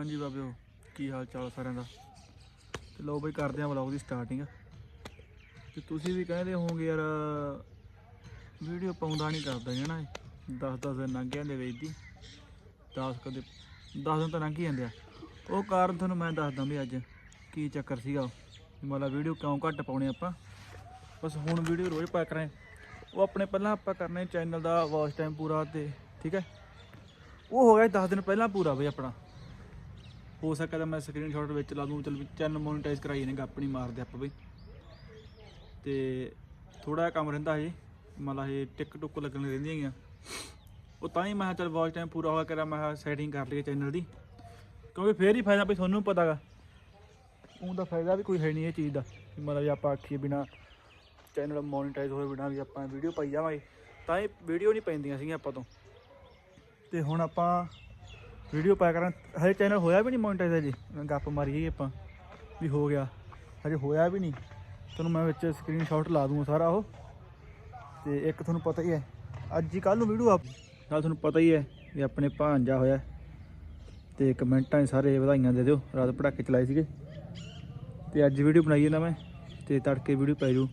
ਹਾਂਜੀ ਬਾਬਿਓ, ਕੀ ਹਾਲ ਚਾਲ ਸਾਰਿਆਂ ਦਾ? ਤੇ ਲਓ ਬਈ ਕਰਦੇ ਆਂ ਵਲੌਗ ਦੀ ਸਟਾਰਟਿੰਗ ਤੇ ਤੁਸੀਂ ਵੀ ਕਹਿੰਦੇ ਹੋਵੋਗੇ ਯਾਰ, ਵੀਡੀਓ ਪਾਉਂਦਾ ਨਹੀਂ ਕਰਦਾ ਜੀ ਨਾ 10-10 ਦਿਨ ਲੰਘ ਜਾਂਦੇ ਵੇਚਦੀ 10 ਕਦੇ 10 ਦਿਨ ਤਾਂ ਲੰਘ ਹੀ ਜਾਂਦੇ ਆ। ਉਹ ਕਾਰਨ ਤੁਹਾਨੂੰ ਮੈਂ ਦੱਸਦਾ ਵੀ ਅੱਜ, ਕੀ ਚੱਕਰ ਸੀਗਾ ਮਤਲਬ ਵੀਡੀਓ ਕਿਉਂ ਘੱਟ ਪਾਉਣੇ ਆਪਾਂ। ਬਸ ਹੁਣ ਵੀਡੀਓ ਰੋਜ਼ ਪਾ ਕਰਾਂ ਉਹ ਆਪਣੇ ਪਹਿਲਾਂ ਆਪਾਂ ਕਰਨੇ ਚੈਨਲ ਦਾ ਵਾਚ ਟਾਈਮ ਪੂਰਾ ਤੇ, ਠੀਕ ਹੈ। ਉਹ ਹੋ ਗਿਆ 10 ਦਿਨ ਪਹਿਲਾਂ ਪੂਰਾ ਬਈ ਆਪਣਾ। ਹੋ ਸਕਦਾ ਮੈਂ ਸਕਰੀਨਸ਼ਾਟ ਵਿੱਚ ਲਾ ਦੂੰ, ਚਲ ਚੈਨਲ ਮੋਨੇਟਾਈਜ਼ ਕਰਾਈ ਨੇ ਗੱਪ ਨਹੀਂ ਮਾਰਦੇ ਆਪਾਂ ਬਈ ਤੇ ਥੋੜਾ ਜਿਹਾ ਕੰਮ ਰਹਿੰਦਾ ਹਜੇ, ਮਤਲਬ ਇਹ ਟਿਕ ਟੁੱਕ ਲੱਗਣ ਰਹਿੰਦੀਆਂ ਹੈਗੀਆਂ ਉਹ ਤਾਂ ਹੀ ਮੈਂ ਕਿਹਾ ਚੱਲ ਵਾਚ ਟਾਈਮ ਪੂਰਾ ਹੋਇਆ ਕਰਾਂ, ਮੈਂ ਸੈਟਿੰਗ ਕਰ ਲਈ ਚੈਨਲ ਦੀ। ਕਿਉਂਕਿ ਫੇਰ ਹੀ ਫਾਇਦਾ ਵੀ ਤੁਹਾਨੂੰ ਪਤਾਗਾ ਉਹਦਾ ਫਾਇਦਾ ਵੀ ਕੋਈ ਹੈ ਨਹੀਂ ਇਹ ਚੀਜ਼ ਦਾ ਕਿ ਮਤਲਬ ਜੇ ਆਪਾਂ ਆਖੀਏ ਬਿਨਾ ਚੈਨਲ ਮੋਨੇਟਾਈਜ਼ ਹੋਏ ਬਿਨਾ ਵੀ ਆਪਾਂ ਵੀਡੀਓ ਪਾਈ ਜਾਵਾਂਗੇ। ਤਾਂ ਇਹ ਵੀਡੀਓ ਨਹੀਂ ਪੈਂਦੀਆਂ ਸੀਗੀਆਂ ਆਪਾਂ ਤੋਂ। ਤੇ ਹੁਣ ਆਪਾਂ ਵੀਡੀਓ ਪਾਇਆ ਕਰਾਂ। ਹਜੇ ਚੈਨਲ ਹੋਇਆ ਵੀ ਨਹੀਂ ਮੋਨੇਟਾਈਜ਼ ਹਜੇ। ਗੱਪ ਮਾਰੀਏ ਗਈ ਆਪਾਂ, ਵੀ ਹੋ ਗਿਆ। ਹਜੇ ਹੋਇਆ ਵੀ ਨਹੀਂ। ਤੁਹਾਨੂੰ ਮੈਂ ਵਿੱਚ ਸਕਰੀਨਸ਼ਾਟ ਲਾ ਦੂੰਗਾ ਸਾਰਾ ਉਹ। ਤੇ ਇੱਕ ਤੁਹਾਨੂੰ ਪਤਾ ਹੀ ਹੈ, ਅੱਜ ਹੀ ਕੱਲ ਨੂੰ ਵੀਡੀਓ ਆਪ ਨਾਲ ਤੁਹਾਨੂੰ ਪਤਾ ਹੀ ਹੈ ਵੀ ਆਪਣੇ ਭਾਂਜਾ ਹੋਇਆ। ਤੇ ਕਮੈਂਟਾਂ 'ਚ ਸਾਰੇ ਵਧਾਈਆਂ ਦੇ ਦਿਓ। ਰਾਤ ਪੜਾਕੇ ਚਲਾਏ ਸੀਗੇ। ਤੇ ਅੱਜ ਵੀਡੀਓ ਬਣਾਈ ਜਾਂਦਾ ਮੈਂ। ਤੇ ਤੜਕੇ ਵੀਡੀਓ ਪੈ ਜੂ।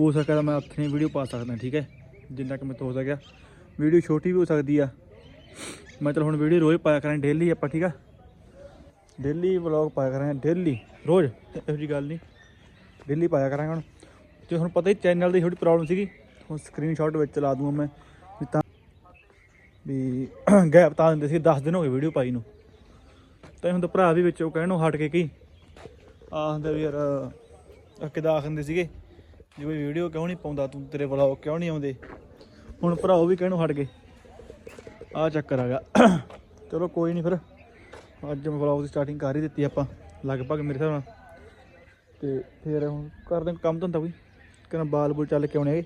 ਹੋ ਸਕਦਾ ਮੈਂ ਅੱਖੀਂ ਵੀਡੀਓ ਪਾ ਸਕਦਾ, ਠੀਕ ਹੈ? ਜਿੰਨਾ ਕਿ ਮੈਂ ਤੋਂ ਹੋ ਸਕਿਆ। ਵੀਡੀਓ ਛੋਟੀ ਵੀ ਹੋ ਸਕਦੀ ਆ। ਮੈਂ ਚਲ ਹੁਣ ਵੀਡੀਓ ਰੋਜ਼ ਪਾਇਆ ਕਰਾਂ ਡੇਲੀ ਆਪਾਂ, ਠੀਕ ਆ? ਡੇਲੀ ਵਲੌਗ ਪਾਇਆ ਕਰਾਂ ਡੇਲੀ ਰੋਜ਼, ਇਹੋ ਜੀ ਗੱਲ ਨਹੀਂ। ਡੇਲੀ ਪਾਇਆ ਕਰਾਂਗੇ ਹੁਣ। ਤੇ ਹੁਣ ਪਤਾ ਹੀ ਚੈਨਲ ਦੀ ਥੋੜੀ ਪ੍ਰੋਬਲਮ ਸੀਗੀ। ਹੁਣ ਸਕਰੀਨਸ਼ਾਟ ਵਿੱਚ ਲਾ ਦੂੰਗਾ ਮੈਂ, ਵੀ ਤਾਂ ਵੀ ਗੈਪ ਤਾਂ ਦਿੰਦੇ ਸੀ 10 ਦਿਨ ਹੋ ਗਏ ਵੀਡੀਓ ਪਾਈ ਨੂੰ। ਤਾਂ ਹੁਣ ਤਾਂ ਭਰਾ ਵੀ ਵਿੱਚੋਂ ਕਹਿਣੋਂ ਹਟ ਕੇ ਕੀ? ਆਖਦੇ ਵੀ ਯਾਰ ਅਹ ਕਿੱਦਾਂ ਆਖਦੇ ਸੀਗੇ, ਜੀ ਬਈ ਵੀਡੀਓ ਕਿਉਂ ਨਹੀਂ ਪਾਉਂਦਾ ਤੂੰ, ਤੇਰੇ ਵਲੌਗ ਕਿਉਂ ਨਹੀਂ ਆਉਂਦੇ? ਹੁਣ ਭਰਾ ਉਹ ਵੀ ਕਹਿਣੋਂ ਹਟ ਗਏ। ਆ ਚੱਕਰ ਆ ਗਿਆ। ਚਲੋ ਕੋਈ ਨਹੀਂ ਫਿਰ। ਅੱਜ ਮੈਂ ਵਲੌਗ ਦੀ ਸਟਾਰਟਿੰਗ ਕਰ ਹੀ ਦਿੱਤੀ ਆਪਾਂ, ਲਗਭਗ ਮੇਰੇ ਹਿਸਾਬ ਨਾਲ। ਤੇ ਫਿਰ ਹੁਣ ਕਰਦੇ ਹਾਂ ਕੰਮ ਧੰਦਾ ਕੋਈ। ਕਹਿੰਦਾ ਬਾਲ ਬੁਲ ਚੱਲ ਕੇ ਆਉਣੇ ਹੈਗੇ।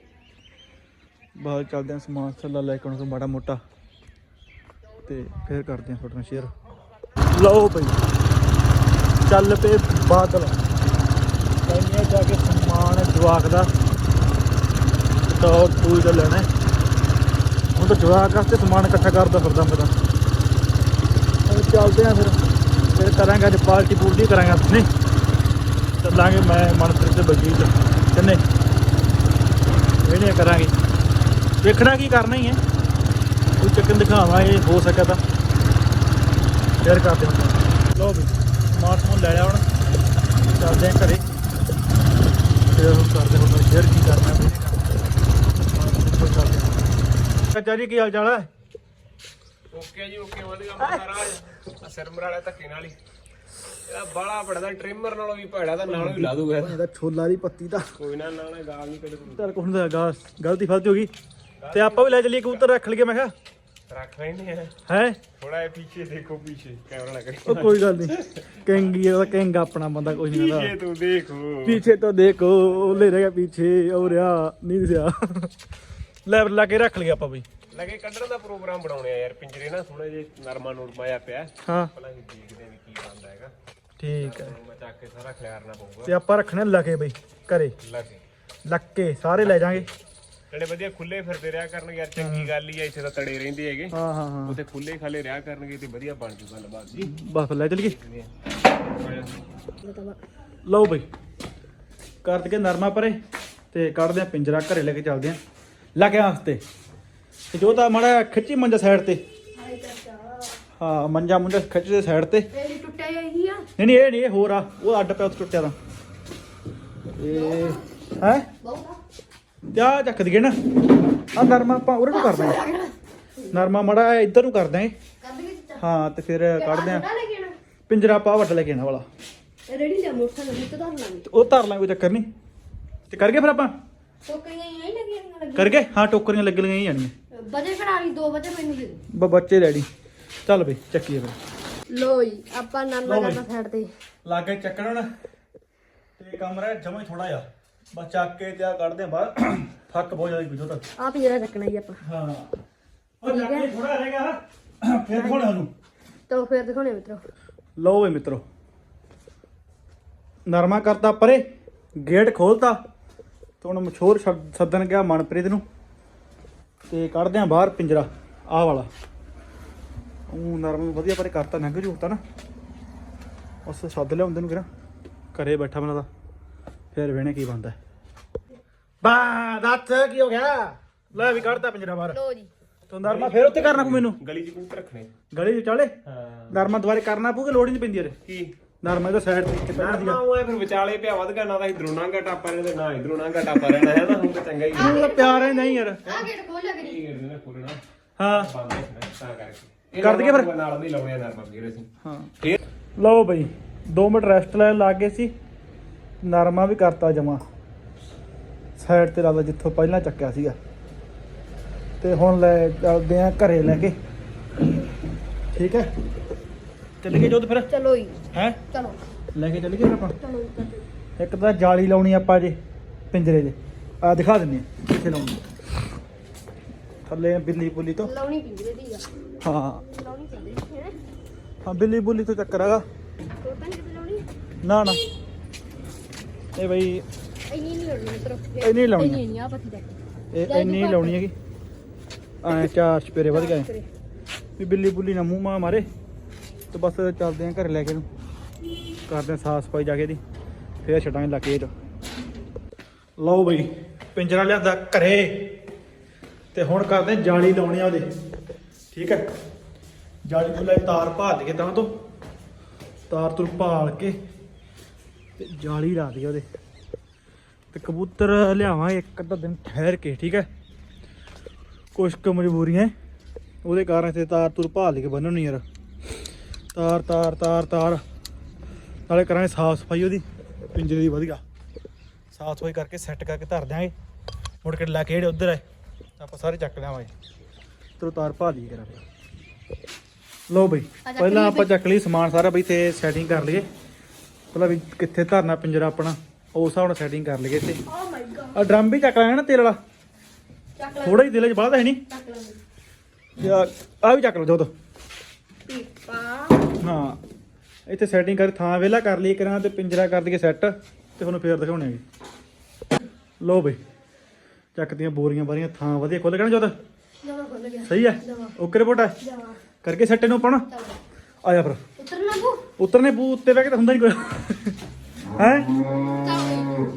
ਬਾਲ ਚੱਲਦੇ ਆ ਸਮਾਨ ਸੱਲਾ ਲੈ ਕੇ ਆਉਣਾ ਕੋਈ ਮਾੜਾ ਮੋਟਾ। ਤੇ ਫਿਰ ਕਰਦੇ ਆ ਤੁਹਾਡੇ ਨਾਲ ਸ਼ੇਅਰ ਲਓ ਬਈ, ਚੱਲ ਪਏ ਬਾਦਲ। ਕਹਿੰਦੇ ਜਾ ਕੇ ਸਮਾਨ ਜਵਾਕ ਦਾ। ਟੌਪ ਟੂਲ ਦਾ ਲੈਣਾ ਹੈ। ਜਵਾਕ ਵਾਸਤੇ ਸਮਾਨ ਇਕੱਠਾ ਕਰਦਾ ਫਿਰਦਾ ਮੈਂ ਚੱਲਦੇ ਆ ਫਿਰ। ਫਿਰ ਕਰਾਂਗੇ ਅੱਜ ਪਾਰਟੀ ਪੂਰਟੀ ਕਰਾਂਗੇ ਨਹੀਂ, ਚੱਲਾਂਗੇ ਮੈਂ, ਮਨਪ੍ਰੀਤ ਤੇ ਬਲਜੀਤ। ਕਿੰਨੇ ਇਹਨੇ ਕਰਾਂਗੇ। ਦੇਖਣਾ ਕੀ ਕਰਨਾ ਹੀ ਹੈ। ਕੋਈ ਚੱਕਨ ਦਿਖਾਵਾਂ ਇਹ ਹੋ ਸਕਿਆ ਤਾਂ। ਸ਼ੇਅਰ ਕਰਦੇ ਹਾਂ ਲੋ ਵੀ ਸਮਾਰਟ ਫੋਨ ਲੈ ਲਿਆ ਹੁਣ। ਚੱਲਦੇ ਆ ਘਰੇ। ਫਿਰ ਕਰਦੇ ਹੁਣ ਸ਼ੇਅਰ ਕੀ ਕਰਨਾ ਵੀ ਚਾਚਾ ਜੀ ਕੀ ਹਾਲ ਚਾਲ ਹੈ? ਓਕੇ ਜੀ ਓਕੇ ਵਧੀਆ ਮਹਾਰਾਜ। ਆ ਸਿਰ ਮਰਾੜਾ ਧੱਕੇ ਨਾਲ ਹੀ। ਇਹਦਾ ਬਾਲਾ ਪੜਦਾ ਟ੍ਰਿਮਰ ਨਾਲੋਂ ਵੀ ਭੜਾ ਦਾ ਨਾਲੋਂ ਵੀ ਲਾ ਦੂਗਾ ਇਹਦਾ। ਛੋਲਾ ਦੀ ਪੱਤੀ ਦਾ ਕੋਈ ਨਾ ਨਾ ਨਾ ਗਾਲ ਨਹੀਂ ਕਦੇ ਤੇਰੇ ਕੋਲ ਹੁੰਦਾ ਗਾ ਗਲਤੀ ਫਲਤੀ ਹੋ ਗਈ। ਤੇ ਆਪਾਂ ਵੀ ਲੈ ਚੱਲੀਏ ਕਬੂਤਰ ਰੱਖ ਲਈਏ ਮੈਂ ਕਿਹਾ। ਰੱਖ ਲੈਣੇ ਆ। ਹੈ? ਥੋੜਾ ਇਹ ਪਿੱਛੇ ਦੇਖੋ ਪਿੱਛੇ ਕੈਮਰਾ ਨਾ ਕਰੀ ਉਹ ਕੋਈ ਗੱਲ ਨਹੀਂ। ਕਿੰਗ ਇਹਦਾ ਕਿੰਗ ਆਪਣਾ ਬੰਦਾ ਕੁਝ ਨਹੀਂ ਪਿੱਛੇ ਕਰਦਾ ਤੂੰ ਦੇਖੋ। ਪਿੱਛੇ ਤੋਂ ਦੇਖੋ ਲੈ ਰਿਹਾ ਪਿੱਛੇ ਰਿਹਾ ਨਹੀਂ ਦਿਆ दिया ਲੈ ਲਾ ਕੇ ਰੱਖ ਲਿਆ ਆਪਾਂ ਬਈ। ਲਗੇ ਕੱਢਣ ਦਾ ਪ੍ਰੋਗਰਾਮ ਬਣਾਉਣੇ ਆ ਯਾਰ ਪਿੰਜਰੇ ਨਾ ਥੋੜਾ ਜਿਹਾ ਨਰਮਾ ਨੂਰਮਾ ਆ ਪਿਆ। ਹਾਂ। ਪਹਿਲਾਂ ਵੀ ਦੇਖਦੇ ਵੀ ਕੀ ਬਣਦਾ ਹੈਗਾ। ਠੀਕ ਹੈ। ਮੈਂ ਚੱਕ ਕੇ ਸਾਰਾ ਖਿਲਾਰਨਾ ਪਊਗਾ। ਤੇ ਆਪਾਂ ਰੱਖਣੇ ਲਗੇ ਬਈ ਘਰੇ। ਲਗੇ। ਲੱਕੇ ਸਾਰੇ ਲੈ ਜਾਾਂਗੇ। ਜਿਹੜੇ ਵਧੀਆ ਖੁੱਲੇ ਫਿਰਦੇ ਰਿਹਾ ਕਰਨਗੇ ਯਾਰ ਚੰਗੀ ਗੱਲ ਹੀ ਆ ਇੱਥੇ ਤਾਂ ਤੜੇ ਰਹਿੰਦੇ ਹੈਗੇ। ਹਾਂ ਹਾਂ ਹਾਂ। ਉੱਥੇ ਖੁੱਲੇ ਖਾਲੇ ਰਿਹਾ ਕਰਨਗੇ ਤੇ ਵਧੀਆ ਬਣ ਜੂ ਗੱਲਬਾਤ ਜੀ। ਬਸ ਲੈ ਚਲੀਏ। ਲਓ ਬਈ ਕਰ ਕੇ ਨਰਮਾ ਪਰੇ ਤੇ ਕੱਢਦੇ ਆ ਪਿੰਜਰਾ ਘਰੇ ਲੈ ਕੇ ਚੱਲਦੇ ਆ ਲੱਗੇ ਵਾਸਤੇ ਤੇ। ਜੋ ਤਾਂ ਮਾੜਾ ਖਿੱਚੀ ਮੰਜਾ ਸਾਈਡ ਤੇ। ਹਾਂ ਮੰਜਾ ਮੁੰਜਾ ਖਿੱਚ ਦੇ ਸਾਈਡ ਤੇ। ਇਹ ਟੁੱਟਿਆ ਹੀ ਆ? ਨਹੀਂ ਨਹੀਂ ਇਹ ਨਹੀਂ ਇਹ ਹੋਰ ਆ। ਉਹ ਅੱਡ ਪਿਆ ਉੱਥੇ ਟੁੱਟਿਆ ਤਾਂ। ਇਹ ਹੈ? ਬਹੁਤਾ। ਕਿਆ ਚੱਕ ਦਈਏ ਨਾ। ਆ ਨਰਮਾ ਆਪਾਂ ਉਰੇ ਨੂੰ ਕਰਦੇ ਆ ਨਰਮਾ ਮੜਾ ਇੱਧਰ ਨੂੰ ਕਰਦੇ ਆ ਕੱਢ ਕੇ ਹਾਂ ਤੇ ਫਿਰ ਕੱਢਦੇ ਆ ਲੈ ਕੇ ਪਿੰਜਰਾ ਆਪਾਂ ਵੱਟ ਲੈ ਕੇ ਆਣਾ ਵਾਲਾ। ਰੇੜੀ ਲਿਆ ਮੋਟਰਸਾਈਕਲ ਵਿੱਚ ਧਰ ਲਾਂਗੇ। ਤੇ ਉਹ ਧਰ ਲਾਂਗੇ ਕੋਈ ਚੱਕਰ ਨਹੀਂ। ਤੇ ਕਰ ਗਏ ਫਿਰ ਆਪਾਂ। ਟੋਕਰੀਆਂ ਹੀ ਨਹੀਂ ਲੱਗੀਆਂ ਲੱਗੀਆਂ? ਕਰ ਗਏ? ਹਾਂ ਟੋਕਰੀਆਂ ਲੱਗ ਲਈਆਂ ਹੀ ਜਾਣੀਆਂ। ਵਜੇ ਕਢਾ ਲਈ 2 ਵਜੇ ਮੈਨੂੰ ਦੇ ਬ ਬੱਚੇ ਰੈਡੀ ਚੱਲ ਬਈ ਚੱਕੀਏ ਫਿਰ। ਲੋ ਜੀ ਆਪਾਂ ਨਾਨਾ ਲਓ ਬਈ। ਕਰਨਾ ਸਾਈਡ ਤੇ। ਲਾਗੇ ਚੱਕਣ ਤੇ ਕਮਰਾ ਜਮਾ ਹੀ ਥੋੜਾ ਜਿਹਾ। ਬਸ ਚੱਕ ਕੇ ਤੇ ਆ ਕੱਢਦੇ ਆ ਬਾਹਰ। ਫੱਕ ਬਹੁਤ ਜ਼ਿਆਦਾ ਪਿੱਛੋਂ ਤੱਕ ਆ ਪਿਜਰਾ ਚੱਕਣਾ ਜੀ ਆਪਾਂ। ਹਾਂ। ਉਹ ਚੱਕੇ ਥੋੜਾ ਰਹੇਗਾ ਫਿਰ ਦਿਖਾਉਣਾ ਸਾਨੂੰ। ਤਾਂ ਫਿਰ ਦਿਖਾਉਣੇ ਮਿੱਤਰੋ। ਲਓ ਵੇ ਮਿੱਤਰੋ। ਨਰਮਾ ਕਰਤਾ ਪਰੇ। ਗੇਟ ਖੋਲਤਾ। ਤੇ ਹੁਣ ਮਸ਼ਹੂਰ ਸੱਦਣ ਗਿਆ ਮਨਪ੍ਰੀਤ ਨੂੰ। ਤੇ ਕੱਢਦੇ ਆ ਬਾਹਰ ਪਿੰਜਰਾ ਆਹ ਵਾਲਾ। ਉਹ ਨਰਮਾ ਵਧੀਆ ਪਰੇ ਕਰਤਾ ਲੰਘ ਜੂ ਤਾਂ ਨਾ। ਉਸ ਸੱਦ ਲਿਆਉਂਦੇ ਨੂੰ ਕਿਰਾ ਘਰੇ ਬੈਠਾ ਬਣਾ ਦਾ। ਫਿਰ ਵੇਣੇ ਕੀ ਬੰਦਾ ਬਾ ਦੱਸ ਕੀ ਹੋ ਗਿਆ? ਲੈ ਵੀ ਕੱਢਤਾ ਪਿੰਜਰਾ ਬਾਹਰ। ਲੋ ਜੀ। ਤੂੰ ਨਰਮਾ ਫਿਰ ਉੱਤੇ ਕਰਨਾ ਪਊ ਮੈਨੂੰ। ਗਲੀ ਚ ਕੁੰਟ ਰੱਖਣੇ। ਗਲੀ ਚ ਚਾਲੇ? ਹਾਂ। ਨਰਮਾ ਦੁਬਾਰੇ ਕਰਨਾ ਪਊ ਕਿ ਲੋੜ ਨਹੀਂ ਪੈਂਦੀ ਯਾਰੇ ਕੀ? ਨਰਮਾ ਤਾਂ ਸਾਈਡ ਤੇ ਪਹਿਲਾਂ ਨਾ ਸੀਗਾ ਉਹ ਫਿਰ ਵਿਚਾਲੇ ਪਿਆ ਵਧ ਗਿਆ ਨਾ ਤਾਂ ਇਧਰੋਂ ਨਾਂਗਾ ਟਾਪਾ ਰਹਿਣਾ ਤੇ ਨਾ ਇਧਰੋਂ ਨਾਂਗਾ ਟਾਪਾ ਰਹਿਣਾ ਹੈ ਨਾ ਹੁਣ ਤਾਂ ਚੰਗਾ ਹੀ ਹੈ। ਮੈਨੂੰ ਤਾਂ ਪਿਆਰ ਹੀ ਨਹੀਂ ਯਾਰ। ਆ ਗੇਟ ਖੋਲ ਲੱਗ ਕੀ ਕਰਦੇ ਨੇ ਖੋਲਣਾ ਹਾਂ। ਬੰਦ ਰੱਖਣਾ ਤਾਂ ਕਰਕੇ। ਇਹ ਕਰ ਦਈਏ ਫਿਰ? ਨਾਲ ਨਹੀਂ ਲਾਉਣੇ ਨਰਮਾ ਵੀਰ ਅਸੀਂ। ਹਾਂ। ਫੇਰ? ਲਓ ਬਈ 2 ਮਿੰਟ ਰੈਸਟ ਲੈਣ ਲੱਗ ਗਏ ਸੀ। ਨਰਮਾ ਵੀ ਕਰਤਾ ਜਮਾ। ਸਾਈਡ ਤੇ ਲਾਦਾ ਜਿੱਥੋਂ ਪਹਿਲਾਂ ਚੱਕਿਆ ਸੀਗਾ। ਤੇ ਹੁਣ ਲੈ ਚੱਲਦੇ ਆ ਘਰੇ ਲੈ ਕੇ। ਠੀਕ ਹੈ? ਚੱਲ ਗਏ ਜੋਤ ਫਿਰ? ਚਲੋ ਜੀ। ਹੈ? ਚਲੋ। ਲੈ ਕੇ ਚੱਲ ਗਏ ਫਿਰ ਆਪਾਂ? ਚਲੋ ਜੀ, ਚਲੋ। ਇੱਕ ਤਾਂ ਜਾਲੀ ਲਾਉਣੀ ਆਪਾਂ ਜੇ ਪਿੰਜਰੇ 'ਚ ਆ ਦਿਖਾ ਦਿੰਨੇ ਆ ਕਿੱਥੇ ਲਾਉਣੀ ਥੱਲੇ ਬਿੱਲੀ ਬੁੱਲੀ ਤੋਂ। ਲਾਉਣੀ ਪਿੰਜਰੇ ਦੀ ਆ। ਹਾਂ। ਲਾਉਣੀ ਪਿੰਜਰੇ ਦੀ ਹੈ? ਹਾਂ ਬਿੱਲੀ ਬੁੱਲੀ ਤੋਂ ਚੱਕਰ ਹੈਗਾ। ਤਾਂ ਲਾਉਣੀ? ਨਾ ਨਾ। ਇਹ ਬਈ ਇੰਨੀ ਨਹੀਂ ਲਾਉਣੀ ਮਿੱਤਰੋ ਇੰਨੀ ਨਹੀਂ ਲਾਉਣੀ। ਇੰਨੀ ਨਹੀਂ ਆ ਪੱਤੀ ਦਾ ਇਹ ਇੰਨੀ ਹੀ ਲਾਉਣੀ ਹੈਗੀ। ਐ ਚਾਰ ਚਪੇਰੇ ਵਧ ਗਏ। ਵੀ ਬਿੱਲੀ ਬੁੱਲੀ ਨਾ ਮੂੰਹ ਮਾ ਮਾਰੇ। ਤੇ ਬਸ ਚੱਲਦੇ ਆਂ ਘਰੇ ਲੈ ਕੇ ਨੂੰ ਕਰਦੇ ਆਂ ਸਾਫ਼ ਸਫ਼ਾਈ ਜਾ ਕੇ ਦੀ ਫੇਰ ਛੱਡਾਂਗੇ ਲਾ ਕੇ ਲਓ ਬਈ, ਪਿੰਜਰਾ ਲਿਆਂਦਾ ਘਰੇ। ਤੇ ਹੁਣ ਕਰਦੇ ਆਂ ਜਾਲੀ ਲਾਉਣੀ ਆ ਉਹਦੇ। ਠੀਕ ਹੈ ਜਾਲੀ ਤੋਂ ਲੈ ਤਾਰ ਭਾਲ ਕੇ ਤਾਂ ਤੋਂ। ਤਾਰ ਤੁਰ ਭਾਲ ਕੇ ਤੇ ਜਾਲੀ ਲਾ ਦਈਏ ਉਹਦੇ। ਤੇ ਕਬੂਤਰ ਲਿਆਵਾਂਗੇ ਇੱਕ ਅੱਧਾ ਦਿਨ ਠਹਿਰ ਕੇ, ਠੀਕ ਹੈ ਕੁਛ ਕੁ ਮਜਬੂਰੀਆਂ। ਉਹਦੇ ਕਾਰਨ ਤੇ ਤਾਰ ਤੁਰ ਭਾਲ ਕੇ ਬੰਨਣੀ ਯਾਰ। ਤਾਰ ਤਾਰ ਤਾਰ ਤਾਰ। ਨਾਲੇ ਕਰਾਂਗੇ ਸਾਫ਼ ਸਫ਼ਾਈ ਉਹਦੀ ਪਿੰਜਰੇ ਦੀ ਵਧੀਆ। ਸਾਫ਼ ਸਫ਼ਾਈ ਕਰਕੇ ਸੈੱਟ ਕਰਕੇ ਧਰ ਦਿਆਂਗੇ। ਮੁੜ ਕੇ ਲੈ ਕੇ ਜਿਹੜੇ ਉਧਰ ਹੈ ਆਪਾਂ ਸਾਰੇ ਚੱਕ ਲਿਆਵਾਂਗੇ। ਤੇ ਤਾਰ ਭਾਲ ਲਈ ਕਰਾਂਗੇ ਲਓ ਬਈ ਪਹਿਲਾਂ ਆਪਾਂ ਚੱਕ ਲਈ ਸਮਾਨ ਸਾਰਾ ਬਈ ਤੇ ਸੈਟਿੰਗ ਕਰ ਲਈਏ। ਪਹਿਲਾਂ ਵੀ ਕਿੱਥੇ ਧਰਨਾ ਪਿੰਜਰਾ ਆਪਣਾ ਉਸ ਹਿਸਾਬ ਨਾਲ ਸੈਟਿੰਗ ਕਰ ਲਈਏ ਤੇ ਓ ਮਾਈ ਗॉड ਆ ਡਰਮ ਵੀ ਚੱਕ ਲਾਂਗੇ ਨਾ ਤੇਲ ਵਾਲਾ। ਚੱਕ ਲੈ ਥੋੜਾ ਹੀ ਦਿਲੇ ਚ ਬਾਹਦਾ ਹੈ ਨਹੀਂ ਚੱਕ ਲੈ ਆ ਵੀ ਚੱਕ ਲਓ ਜੋਤ ਪੀਪਾ। ਹਾਂ। ਇੱਥੇ ਸੈਟਿੰਗ ਕਰ ਥਾਂ ਵੇਲਾ ਕਰ ਲਈ ਕਰਾਂ ਤੇ ਪਿੰਜਰਾ ਕਰ ਦਈਏ ਸੈੱਟ ਤੇ ਤੁਹਾਨੂੰ ਫੇਰ ਦਿਖਾਉਣੇ ਆ ਲੋ ਬਈ ਚੱਕਦੀਆਂ ਬੋਰੀਆਂ ਬਾਰੀਆਂ ਥਾਂ ਵਧੀਆ ਖੁੱਲ ਗਿਆ ਨਾ ਜੋਤ? ਜਮਾ ਖੁੱਲ ਗਿਆ। ਸਹੀ ਹੈ ਓਕੇ ਰਿਪੋਰਟ ਹੈ ਜਮਾ। ਕਰਕੇ ਸੈੱਟ ਨੂੰ? ਚਲੋ। ਆ ਜਾ ਫਿਰ। ਉਤਰਨਾ ਬੂ ਉਤਰਨੇ ਪੂ ਉੱਤੇ ਬਹਿ ਕੇ ਤਾਂ ਹੁੰਦਾ ਨਹੀਂ ਕੋਈ। ਹੈ?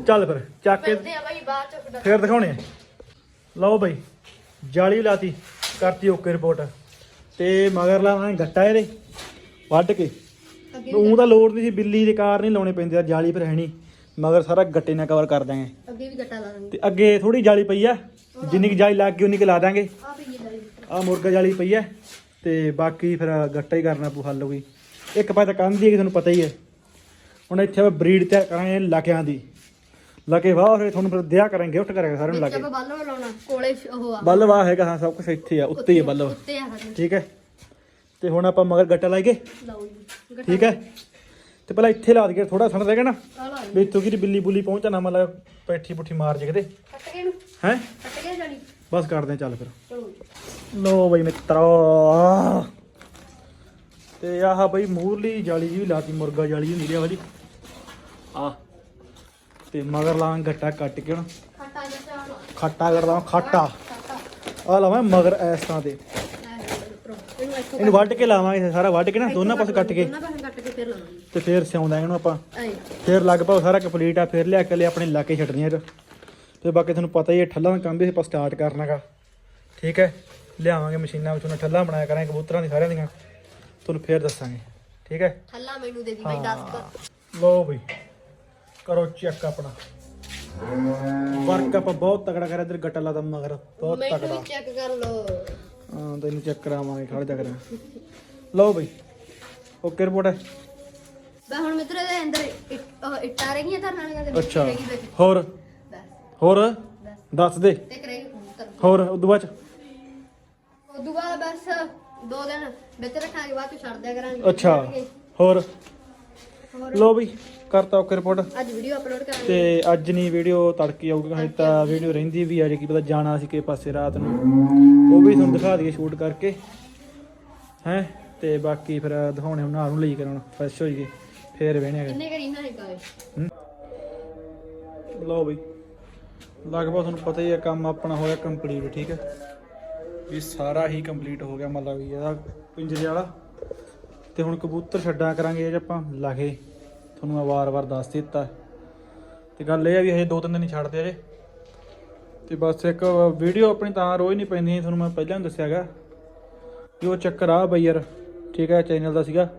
ਚਲੋ ਫਿਰ ਚੱਕ ਕੇ ਫਿਰ। ਦਿਖਾਉਣੇ ਆ। ਲਓ ਬਈ ਜਾਲੀ ਲਾਤੀ ਕਰਤੀ ਓਕੇ ਰਿਪੋਰਟ ਤੇ ਮਗਰ ਲਾਵਾਂਗੇ ਗੱਟਾ ਇਹਦੇ। ਵੱਢ ਕੇ। ਅੱਗੇ ਉਹ ਤਾਂ ਲੋੜ ਨਹੀਂ ਸੀ ਬਿੱਲੀ ਦੇ ਕਾਰ ਨਹੀਂ ਲਾਉਣੇ ਪੈਂਦੇ ਆ ਜਾਲੀ ਫਿਰ ਹੈ ਨਹੀਂ। ਮਗਰ ਸਾਰਾ ਗੱਟੇ ਨਾਲ ਕਵਰ ਕਰ ਦਾਂਗੇ ਅੱਗੇ ਵੀ ਗੱਟਾ ਲਾ ਦਾਂਗੇ ਤੇ ਅੱਗੇ ਥੋੜੀ ਜਾਲੀ ਪਈ ਆ ਜਿੰਨੀ ਕਿ ਜਾਲੀ ਲੱਗ ਗਈ ਉਨੀ ਕਿ ਲਾ ਦਾਂਗੇ ਆ ਪਈ ਮੁਰਗਾ ਜਾਲੀ ਪਈ ਆ ਤੇ ਬਾਕੀ ਫਿਰ ਗੱਟਾ ਹੀ ਕਰਨਾ ਪੂ ਹੱਲ ਹੋਈ ਇੱਕ ਪਾਸੇ ਤਾਂ ਕੰਧ ਦੀ ਹੈ ਕਿ ਤੁਹਾਨੂੰ ਪਤਾ ਹੀ ਹੈ ਹੁਣ ਇੱਥੇ ਆਪਾਂ ਬਰੀਡ ਤਿਆਰ ਕਰਾਂਗੇ ਲਕਿਆਂ ਦੀ। ਲਕੇ ਵਾਹ ਫਿਰ ਤੁਹਾਨੂੰ ਫਿਰ ਦਿਆ ਕਰਾਂਗੇ ਗਿਫਟ ਕਰਾਂਗੇ ਸਾਰਿਆਂ ਨੂੰ ਵਿੱਚ ਲਕੇ। ਆਪਾਂ ਬੱਲ ਲਾਉਣਾ ਕੋਲੇ ਉਹ ਆ। ਬੱਲ ਵਾਹ ਹੈਗਾ ਹਾਂ ਸਭ ਕੁਝ ਇੱਥੇ ਆ ਉੱਤੇ ਹੀ ਆ ਬੱਲ ਉੱਤੇ ਆ ਸਾਡੇ ਠੀਕ ਹੈ। ਤੇ ਹੁਣ ਆਪਾਂ ਮਗਰ ਗੱਟਾ ਲਾਈਏ ਲਾਓ ਜੀ ਠੀਕ ਹੈ? ਤੇ ਪਹਿਲਾਂ ਇੱਥੇ ਲਾ ਦਈਏ ਥੋੜਾ ਸਣ ਰਹੇਗਾ ਨਾ। ਵੀ ਇੱਥੋਂ ਕੀ ਬਿੱਲੀ ਬੁੱਲੀ ਪਹੁੰਚਾ ਨਾ ਮਤਲਬ ਪੈਠੀ ਪੁੱਠੀ ਮਾਰ ਜੇ ਕਿਤੇ। ਕੱਟ ਕੇ ਨੂੰ ਹੈ? ਕੱਟ ਕੇ ਜਾਣੀ। ਬਸ ਕਰਦੇ ਚੱਲ ਫਿਰ। ਲੋ ਬਈ ਮਿੱਤਰੋ। ਤੇ ਆਹ ਬਈ ਮੂਰਲੀ ਜਾਲੀ ਜੀ ਵੀ ਲਾਤੀ ਮੁਰਗਾ ਜਾਲੀ ਹੁੰਦੀ ਆ ਵਾਲੀ। ਆ। ਤੇ ਮਗਰ ਲਾਂ ਗੱਟਾ ਕੱਟ ਕੇ ਹੁਣ। ਖੱਟਾ ਜਿਹਾ ਚਾਹ ਖੱਟਾ ਕਰਦਾ ਖੱਟਾ। ਆ ਲਾਵਾਂ ਮਗਰ ਇਸ ਤਰ੍ਹਾਂ ਦੇ। ਇਹਨੂੰ ਇੱਥੋਂ ਇਹਨੂੰ ਵੱਢ ਕੇ ਲਾਵਾਂਗੇ ਸਾਰਾ ਵੱਢ ਕੇ ਨਾ ਦੋਨਾਂ ਪਾਸੇ ਕੱਟ ਕੇ। ਦੋਨਾਂ ਪਾਸੇ ਕੱਟ ਕੇ ਫਿਰ ਲਾਵਾਂਗੇ। ਤੇ ਫੇਰ ਸਿਉਂਦਾ ਇਹਨੂੰ ਆਪਾਂ। ਐ ਫੇਰ ਲਗਭਗ ਸਾਰਾ ਕੰਪਲੀਟ ਆ ਫੇਰ ਲਿਆ ਕੇ ਲੈ ਆਪਣੇ ਇਲਾਕੇ ਛੱਡਣੀਆਂ ਇਹ ਤੇ ਬਾਕੀ ਤੁਹਾਨੂੰ ਪਤਾ ਹੀ ਹੈ ਠੱਲਾਂ ਦਾ ਕੰਮ ਵੀ ਆਪਾਂ ਸਟਾਰਟ ਕਰਨਾਗਾ ਠੀਕ ਹੈ? ਲਿਆਵਾਂਗੇ ਮਸ਼ੀਨਾਂ ਵਿੱਚੋਂ ਠੱਲਾਂ ਬਣਾਇਆ ਕਰਾਂਗੇ ਕਬੂਤਰਾਂ ਦੀ ਸਾਰਿਆਂ ਦੀਆਂ। ਤੁਹਾਨੂੰ ਫੇਰ ਦੱਸਾਂਗੇ। ਠੀਕ ਹੈ? ਥੱਲਾ ਮੈਨੂੰ ਦੇ ਦੀ ਬਾਈ 10 ਲੋ ਬਈ। ਕਰੋ ਚੈੱਕ ਆਪਣਾ। ਵਰਕ ਆਪਾਂ ਬਹੁਤ ਤਗੜਾ ਕਰਿਆ ਇਧਰ ਗੱਟਾ ਲਾਦਾ ਮਗਰ। ਬਹੁਤ ਮੈਨੂੰ ਤਗੜਾ ਵੀ ਚੈੱਕ ਕਰ ਲਓ। ਹਾਂ ਤੈਨੂੰ ਚੈੱਕ ਕਰਾਵਾਂਗੇ ਖੜ ਜਾ ਕਰਾਂ। ਲਓ ਬਈ ਓਕੇ ਰਿਪੋਰਟ ਹੈ। ਬਈ ਹੁਣ ਮਿੱਤਰੋ ਦੇ ਅੰਦਰ ਇੱਟ- ਉਹ ਇੱਟਾਂ ਰਹਿ ਗਈਆਂ ਧਰਨ ਵਾਲੀਆਂ ਤੇ ਅੱਛਾ ਰਹਿ ਗਈ ਵਿੱਚ ਹੋਰ? ਬਸ। ਹੋਰ? ਦੱਸ ਦੇ। ਤੇ ਹੋਰ ਉਦੋਂ ਬਾਅਦ ਚ? ਉਦੋਂ ਬਾਅਦ ਬਸ ਦੋ ਦਿਨ ਵਿੱਚ ਰੱਖਾਂਗੇ ਬਾਅਦ ਚ ਛੱਡ ਦਿਆ ਕਰਾਂਗੇ। ਅੱਛਾ। ਹੋਰ? ਹੋਰ? ਲੋ ਬਈ। ਕਰਤਾ ਓਕੇ ਰਿਪੋਰਟ ਅੱਜ ਵੀਡੀਓ ਅਪਲੋਡ ਕਰਾਂਗੇ। ਤੇ ਅੱਜ ਨਹੀਂ ਵੀਡੀਓ ਤੜਕੇ ਆਊਗੀ ਹਜੇ ਤਾਂ ਵੀਡੀਓ ਰਹਿੰਦੀ ਵੀ ਆ ਜੇ ਕੀ ਪਤਾ ਜਾਣਾ ਸੀ ਕਿ ਪਾਸੇ ਰਾਤ ਨੂੰ। ਉਹ ਵੀ ਤੁਹਾਨੂੰ ਦਿਖਾ ਦਈਏ ਸ਼ੂਟ ਕਰਕੇ। ਹੈ? ਤੇ ਬਾਕੀ ਫਿਰ ਦਿਖਾਉਣੇ ਹੁਣ ਨਾਲ ਨੂੰ ਲਈ ਕਰਾਉਣ ਫਰੈਸ਼ ਹੋਈਏ ਫੇਰ ਵੇਣੇ ਹੈਗੇ। ਕਿੰਨੇ ਕਰੀ ਨਾ ਹੈ? ਕਾਏ ਲਓ ਬਈ। ਲਗਭਗ ਤੁਹਾਨੂੰ ਪਤਾ ਹੀ ਹੈ ਕੰਮ ਆਪਣਾ ਹੋਇਆ ਕੰਪਲੀਟ ਠੀਕ ਹੈ ਵੀ ਸਾਰਾ ਹੀ ਕੰਪਲੀਟ ਹੋ ਗਿਆ ਮਤਲਬ ਇਹਦਾ ਪਿੰਜਰੇ ਵਾਲਾ। ਤੇ ਹੁਣ ਕਬੂਤਰ ਛੱਡਾਂ ਕਰਾਂਗੇ 'ਚ ਆਪਾਂ ਲਾਗੇ। ਤੁਹਾਨੂੰ ਮੈਂ ਵਾਰ-ਵਾਰ ਦੱਸ ਦਿੱਤਾ ਤੇ ਗੱਲ ਇਹ ਆ ਵੀ ਹਜੇ ਦੋ ਤਿੰਨ ਦਿਨ ਹੀ ਛੱਡਦੇ ਅਜੇ ਤੇ ਬਸ ਇੱਕ ਵੀਡੀਓ ਆਪਣੀ ਤਾਂ ਰੋਜ਼ ਨਹੀਂ ਪੈਂਦੀ, ਤੁਹਾਨੂੰ ਮੈਂ ਪਹਿਲਾਂ ਹੀ ਦੱਸਿਆਗਾ ਕਿ ਉਹ ਚੱਕਰ ਆ ਬਈ ਯਾਰ, ਠੀਕ ਹੈ ਚੈਨਲ ਦਾ ਸੀਗਾ।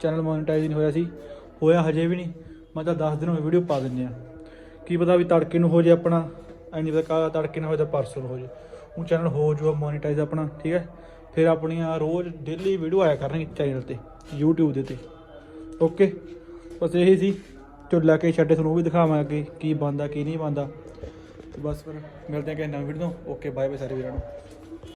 ਚੈਨਲ ਮੋਨੇਟਾਈਜ਼ ਨਹੀਂ ਹੋਇਆ ਸੀ। ਹੋਇਆ ਹਜੇ ਵੀ ਨਹੀਂ। ਮੈਂ ਤਾਂ 10 ਦਿਨ ਹੋਏ ਵੀਡੀਓ ਪਾ ਦਿੰਦੇ ਆ। ਕੀ ਪਤਾ ਵੀ ਤੜਕੇ ਨੂੰ ਹੋ ਜੇ ਆਪਣਾ, ਐ ਨਹੀਂ ਪਤਾ ਕਾ ਤੜਕੇ ਨੂੰ ਹੋਏ ਤਾਂ ਪਰਸੋਂ ਹੋ ਜੇ। ਉਹ ਚੈਨਲ ਹੋ ਜੂਗਾ ਮੋਨੇਟਾਈਜ਼ ਆਪਣਾ, ਠੀਕ ਹੈ। ਫਿਰ ਆਪਣੀਆਂ ਰੋਜ਼ ਡੇਲੀ ਵੀਡੀਓ ਆਇਆ ਕਰਨਗੇ ਚੈਨਲ ਤੇ, YouTube ਦੇ ਤੇ। ਓਕੇ ਬਸ ਇਹੀ ਸੀ। ਝੁੱਲਾ ਕੇ ਛੱਡੇ ਤੁਹਾਨੂੰ ਉਹ ਵੀ ਦਿਖਾਵਾਂਗੇ ਕੀ ਬੰਦਾ ਕੀ ਨਹੀਂ ਬੰਦਾ ਤੇ ਬਸ ਫਿਰ ਮਿਲਦੇ ਹਾਂ ਕਿਸੇ ਨਵੀਂ ਵੀਡੀਓ ਓਕੇ ਬਾਏ ਬਾਏ ਸਾਰੇ ਵੀਰਾਂ ਨੂੰ।